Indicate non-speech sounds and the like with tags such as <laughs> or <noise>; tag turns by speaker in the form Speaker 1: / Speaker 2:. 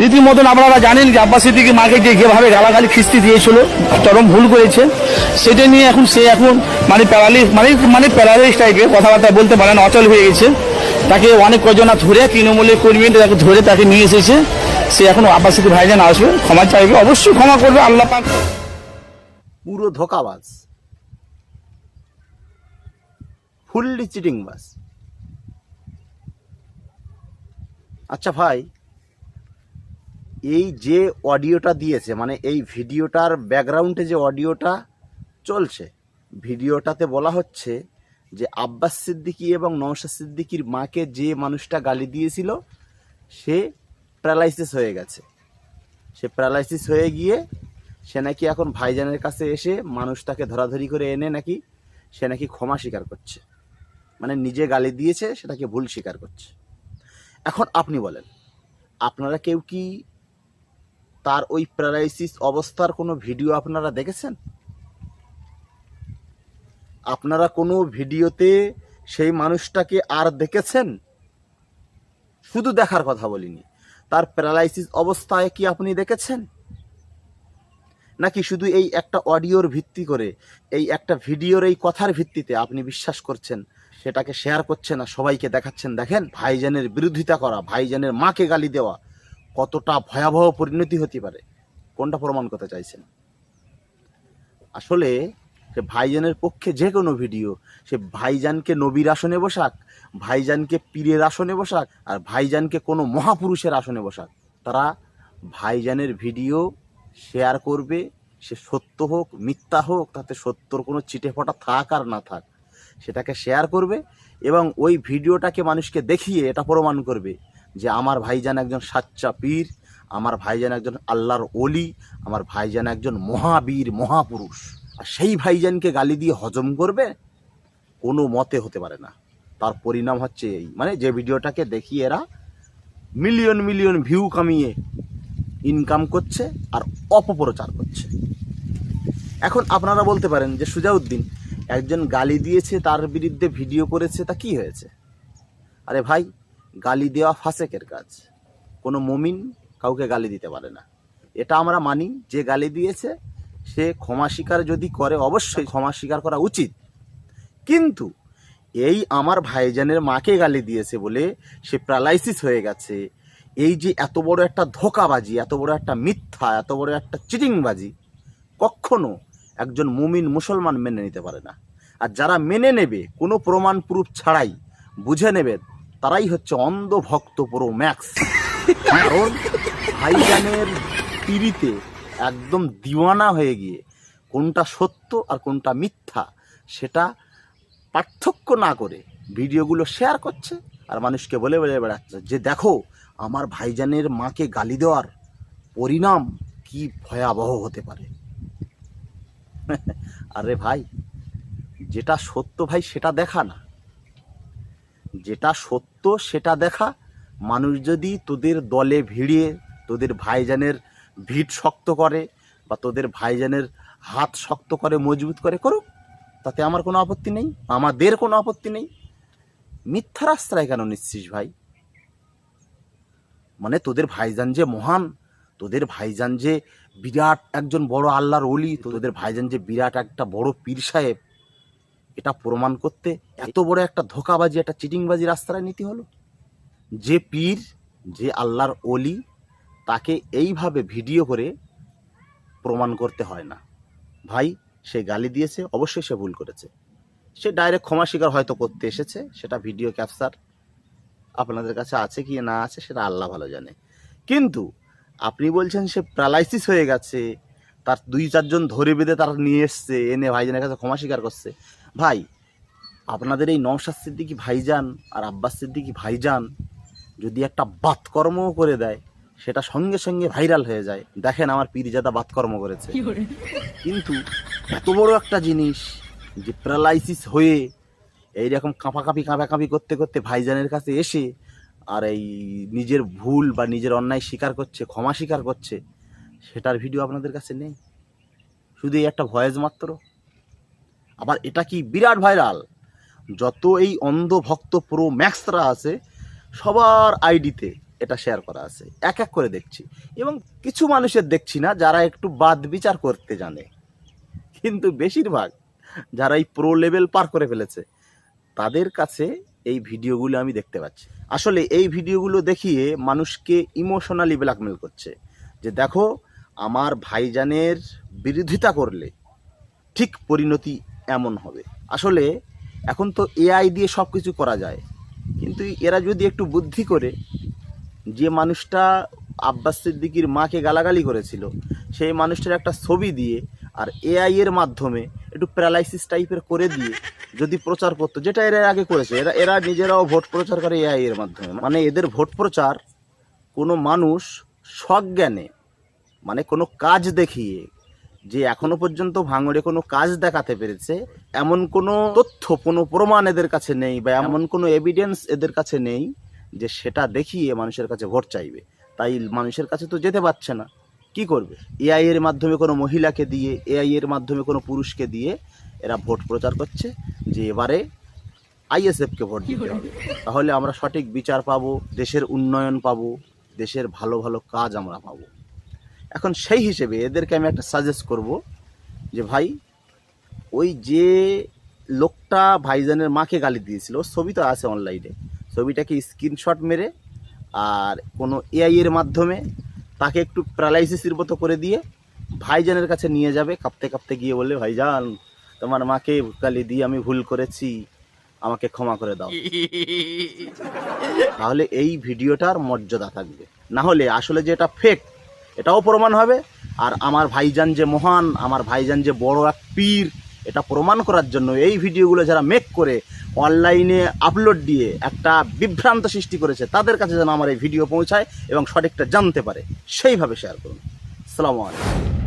Speaker 1: রীতিমতন আপনারা জানেন যে আব্বাস সিদ্দিকি মাকে যে যেভাবে গালাগালি, খিস্তি দিয়েছিল, চরম ভুল করেছে। সেটা নিয়ে এখন সে এখন মানে প্যারালিস মানে মানে প্যারালিস টাইপের কথাবার্তা বলতে পারেন অচল হয়ে গেছে। তাকে অনেক কজনা ধরে তৃণমূলের কর্মী তাকে ধরে তাকে নিয়ে এসেছে। সে এখন আব্বাস সিদ্দিক ভাইজান আসবে, ক্ষমা চাইবে, অবশ্যই ক্ষমা করবে, আল্লাহ পাক।
Speaker 2: পুরো ধোকাবাজ। ফুললি চিটিংবাজ। আচ্ছা ভাই এই যে অডিওটা দিয়েছে মানে এই ভিডিওটার ব্যাকগ্রাউন্ডে যে অডিওটা চলছে, ভিডিওটাতে বলা হচ্ছে যে আব্বাস সিদ্দিকী এবং নওশাদ সিদ্দিকীর মাকে যে মানুষটা গালি দিয়েছিল, সে প্যারালাইসিস হয়ে গেছে। সে প্যারালাইসিস হয়ে গিয়ে সে নাকি এখন ভাইজানের কাছে এসে মানুষটাকে ধরাধরি করে এনে নাকি সে নাকি ক্ষমা স্বীকার করছে। মানে নিজে গালি দিয়েছে সেটাকে ভুল স্বীকার করছে। এখন আপনি বলেন, আপনারা কেউ কি তার ওই প্যারালাইসিস অবস্থার কোনো ভিডিও আপনারা দেখেছেন? আপনারা কোনো ভিডিওতে সেই মানুষটাকে আর দেখেছেন? শুধু দেখার কথা বলিনি। তার প্যারালাইসিস অবস্থায় কি আপনি দেখেছেন? নাকি শুধু এই একটা অডিওর ভিত্তি করে, এই একটা ভিডিওর এই কথার ভিত্তিতে আপনি বিশ্বাস করছেন, সেটাকে শেয়ার করছেন আর সবাইকে দেখাচ্ছেন? দেখেন, ভাইজানের বিরোধিতা করা, ভাইজানের মাকে গালি দেওয়া কতটা ভয়াবহ পরিণতি হতে পারে, কোনটা প্রমাণ করতে চাইছেন? আসলে সে ভাইজানের পক্ষে যে কোনো ভিডিও, সে ভাইজানকে নবীর আসনে বসাক, ভাইজানকে পীরের আসনে বসাক, আর ভাইজানকে কোনো মহাপুরুষের আসনে বসাক, তারা ভাইজানের ভিডিও শেয়ার করবে, সে সত্য হোক, মিথ্যা হোক, তাতে সত্যর কোনো চিটে ফটা থাক আর না থাক, সেটাকে শেয়ার করবে এবং ওই ভিডিওটাকে মানুষকে দেখিয়ে এটা প্রমাণ করবে যে আমার ভাইজান একজন সাচ্চা পীর, আমার ভাইজান একজন আল্লাহর অলি আমার ভাইজান একজন মহাবীর, মহাপুরুষ। আর সেই ভাইজানকে গালি দিয়ে হজম করবে, কোনো মতে হতে পারে না। তার পরিণাম হচ্ছে এই। মানে যে ভিডিওটাকে দেখিয়ে এরা, মিলিয়ন মিলিয়ন ভিউ কামিয়ে ইনকাম করছে আর অপপ্রচার করছে। এখন আপনারা বলতে পারেন যে সুজাউদ্দিন, একজন গালি দিয়েছে, তার বিরুদ্ধে ভিডিও করেছে, তা কি হয়েছে? আরে ভাই গালি দেওয়া ফাসেকের কাজ। কোনো মমিন কাউকে গালি দিতে পারে না। এটা আমরা মানি, যে গালি দিয়েছে, সে ক্ষমা স্বীকার যদি করে, অবশ্যই ক্ষমা স্বীকার করা উচিত। কিন্তু এই আমার ভাইজানের মাকে গালি দিয়েছে বলে সে প্যারালাইসিস হয়ে গেছে। এই যে এত বড় একটা ধোকাবাজি, এত বড় একটা মিথ্যা, এত বড় একটা চিটিংবাজি, কখনো একজন মুমিন মুসলমান মেনে নিতে পারে না। আর যারা মেনে নেবে, কোনো প্রমাণ প্রুফ ছাড়াই বুঝে নেবে তারাই হচ্ছে অন্ধ ভক্ত পুরো ম্যাক্স। কারণ ভাইজানের পিড়িতে একদম দিওয়ানা হয়ে গিয়ে কোনটা সত্য আর কোনটা মিথ্যা সেটা পার্থক্য না করে ভিডিওগুলো শেয়ার করছে আর মানুষকে বলে বলে বেড়াচ্ছে যে দেখো, আমার ভাইজানের মাকে গালি দেওয়ার পরিণাম কি ভয়াবহ হতে পারে। আরে ভাই, যেটা সত্য ভাই সেটা দেখা না। যেটা সত্য, সেটা দেখা। মানুষ যদি তোদের দলে ভিড়িয়ে তোদের ভাইজানের ভিড় শক্ত করে বা তোদের ভাইজানের হাত শক্ত করে, মজবুত করে করুক, তাতে আমার কোনো আপত্তি নেই, আমাদের কোনো আপত্তি নেই। মিথ্যার আশ্রয় কেন নিচ্ছিস ভাই? মানে তোদের ভাইজান যে মহান, তোদের ভাইজান যে বিরাট একজন বড় আল্লাহর অলি তোদের ভাইজান যে বিরাট একটা বড় পীর সাহেব এটা প্রমাণ করতে এত বড় একটা ধোকাবাজি, একটা চিটিংবাজির আশ্রয় নিতে হলো। যে পীর, যে আল্লাহর অলি তাকে এইভাবে ভিডিও করে প্রমাণ করতে হয় না। ভাই, সে গালি দিয়েছে, অবশ্যই সে ভুল করেছে। সে ডাইরেক্ট ক্ষমা স্বীকার হয়তো করতে এসেছে, সেটা ভিডিও ক্যাপচার আপনাদের কাছে আছে কি না আছে, সেটা আল্লাহ ভালো জানে। কিন্তু আপনি বলছেন সে প্যারালাইসিস হয়ে গেছে, তার দুই, চারজন ধরে বেঁধে তারা নিয়ে এসছে, এনে ভাইজানের কাছে ক্ষমা স্বীকার করছে। ভাই আপনাদের এই নওশাদ সিদ্দিকি ভাইজান আর আব্বাস সিদ্দিকি ভাইজান যদি একটা বাতকর্মও করে দেয় সেটা সঙ্গে সঙ্গে ভাইরাল হয়ে যায়। দেখেন আমার পীরজাদা বাতকর্ম করেছে। কিন্তু এত বড় একটা জিনিস যে প্যারালাইসিস হয়ে এইরকম কাঁপাকাঁপি কাঁপাকাঁপি করতে করতে ভাইজানের কাছে এসে আর এই নিজের ভুল বা নিজের অন্যায় স্বীকার করছে ক্ষমা স্বীকার করছে সেটার ভিডিও আপনাদের কাছে নেই? শুধু এই একটা ভয়েস মাত্র? আবার এটা কি বিরাট ভাইরাল? যত এই অন্ধ ভক্ত প্রো ম্যাক্সরা আছে, সবার আইডিতে এটা শেয়ার করা আছে। এক এক করে দেখছি। এবং কিছু মানুষের দেখছি না, যারা একটু বাদ বিচার করতে জানে। কিন্তু বেশিরভাগ যারা এই প্রো লেভেল পার করে ফেলেছে, তাদের কাছে এই ভিডিওগুলো আমি দেখতে পাচ্ছি। আসলে এই ভিডিওগুলো দেখিয়ে মানুষকে ইমোশনালি ব্ল্যাকমেল করছে। যে দেখো, আমার ভাইজানের বিরোধিতা করলে ঠিক পরিণতি এমন হবে। আসলে এখন তো এআই দিয়ে সব কিছু করা যায়। কিন্তু এরা যদি একটু বুদ্ধি করে, যে মানুষটা আব্বাস সিদ্দিকির মাকে গালাগালি করেছিল, সেই মানুষটার একটা ছবি দিয়ে আর এআই এর মাধ্যমে একটু প্যারালাইসিস টাইপের করে দিয়ে যদি প্রচার করতো, যেটা এরা আগে করেছে, এরা এরা নিজেরাও ভোট প্রচার করে এআই এর মাধ্যমে। মানে এদের ভোট প্রচার কোনো মানুষ সজ্ঞানে মানে কোনো কাজ দেখিয়ে যে এখনও পর্যন্ত ভাঙড়ে কোনো কাজ দেখাতে পেরেছে, এমন কোনো তথ্য, কোনো প্রমাণ এদের কাছে নেই বা এমন কোনো এভিডেন্স এদের কাছে নেই যে সেটা দেখিয়ে মানুষের কাছে ভোট চাইবে। তাই মানুষের কাছে তো যেতে পারছে না। কি করবে? এআই এর মাধ্যমে কোনো মহিলাকে দিয়ে এআই এর মাধ্যমে কোনো পুরুষকে দিয়ে এরা ভোট প্রচার করছে যে এবারে আইএসএফকে ভোট দিতে হবে। তাহলে আমরা সঠিক বিচার পাবো, দেশের উন্নয়ন পাবো, দেশের ভালো ভালো কাজ আমরা পাবো। এখন সেই হিসেবে এদেরকে আমি একটা সাজেস্ট করব যে ভাই ওই যে লোকটা ভাইজানের মাকে গালি দিয়েছিল ছবি তো আছে অনলাইনে ছবিটাকে স্ক্রিনশট মেরে আর কোনো এআই এর মাধ্যমে তাকে একটু প্যারালাইসিসের মতো করে দিয়ে ভাইজানের কাছে নিয়ে যাবে কাঁপতে কাঁপতে গিয়ে বললে ভাইজান তোমার মাকে গালি দিয়ে আমি ভুল করেছি আমাকে ক্ষমা করে দাও। <laughs> তাহলে এই ভিডিওটার মর্যাদা থাকবে। না হলে আসলে যেটা ফেক এটাও প্রমাণ হবে। আর আমার ভাইজান যে মহান, আমার ভাইজান যে বড় এক পীর, এটা প্রমাণ করার জন্য এই ভিডিওগুলো যারা মেক করে, অনলাইনে আপলোড দিয়ে একটা বিভ্রান্ত সৃষ্টি করেছে, তাদের কাছে যেন আমার এই ভিডিও পৌঁছায় এবং সঠিকটা জানতে পারে। সেইভাবে শেয়ার করুন। সালামু আলাইকুম।